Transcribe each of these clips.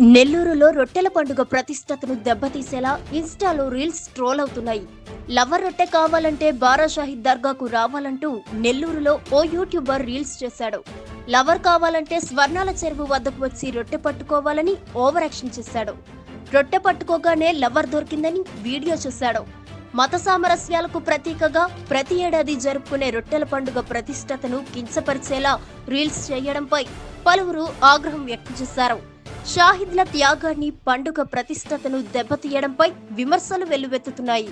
నెల్లూరులో రొట్టెల పండుగ ప్రతిష్టతను దెబ్బతీసేలా ఇన్స్టాలో రీల్స్ ట్రోల్ అవుతున్నాయి. లవర్ రొట్టె కావాలంటే బారాషాహిద్ దర్గాకు రావాలంటూ నెల్లూరులో ఓ యూట్యూబర్ రీల్స్ చేశాడు. లవర్ కావాలంటే స్వర్ణాల చెరువు వద్దకు వచ్చి రొట్టె పట్టుకోవాలని ఓవర్ యాక్షన్ చేశాడు. రొట్టె పట్టుకోగానే లవర్ దొరికిందని వీడియో చేశాడు. మత సామరస్యాలకు ప్రతీకగా ప్రతి ఏడాది జరుపుకునే రొట్టెల పండుగ ప్రతిష్టతను కించపరిచేలా రీల్స్ చేయడంపై పలువురు ఆగ్రహం వ్యక్తం చేశారు. షాహిద్ల త్యాగాన్ని పండుగ ప్రతిష్టతను దెబ్బతీయడంపై విమర్శలు వెల్లువెత్తుతున్నాయి.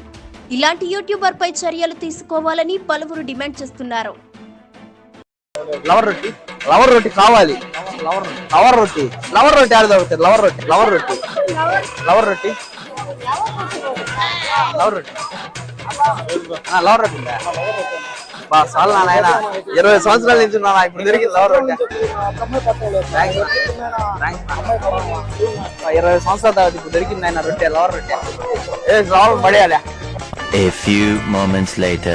ఇలాంటి యూట్యూబర్పై చర్యలు తీసుకోవాలని పలువురు డిమాండ్ చేస్తున్నారు. లవర్ రొట్టి లవర్ రొట్టి కావాలి. లవర్ రొట్టి లవర్ రొట్టి ఆడ దొరుకుతుంది. లవర్ రొట్టి లవర్ రొట్టి. లవర్ రొట్టి. లవర్ రొట్టి. లవర్ రొట్టి ఉందా? బా చాలు నా నాయన ఇరవై సంవత్సరాల నుంచి ఉన్నా ఇప్పుడు దొరికింది లవర్ రొట్టి థాంక్స్ నా. థాంక్స్ నా. బా, ఇరవై సంవత్సరాల తర్వాత ఇప్పుడు దొరికింది ఆయన రొట్టె లవర్ రొట్టె ఏ లవర్ పడేయాలి A few moments later.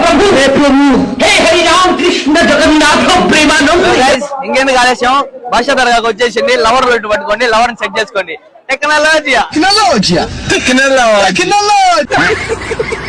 Guys, ఇంకెందుకు ఆలస్యం భాష తరగాకి వచ్చేసింది లవర్ రొట్టి పట్టుకోండి లవర్ చెక్ చేసుకోండి టెక్నాలజీ! Tecnologia! Tecnologia!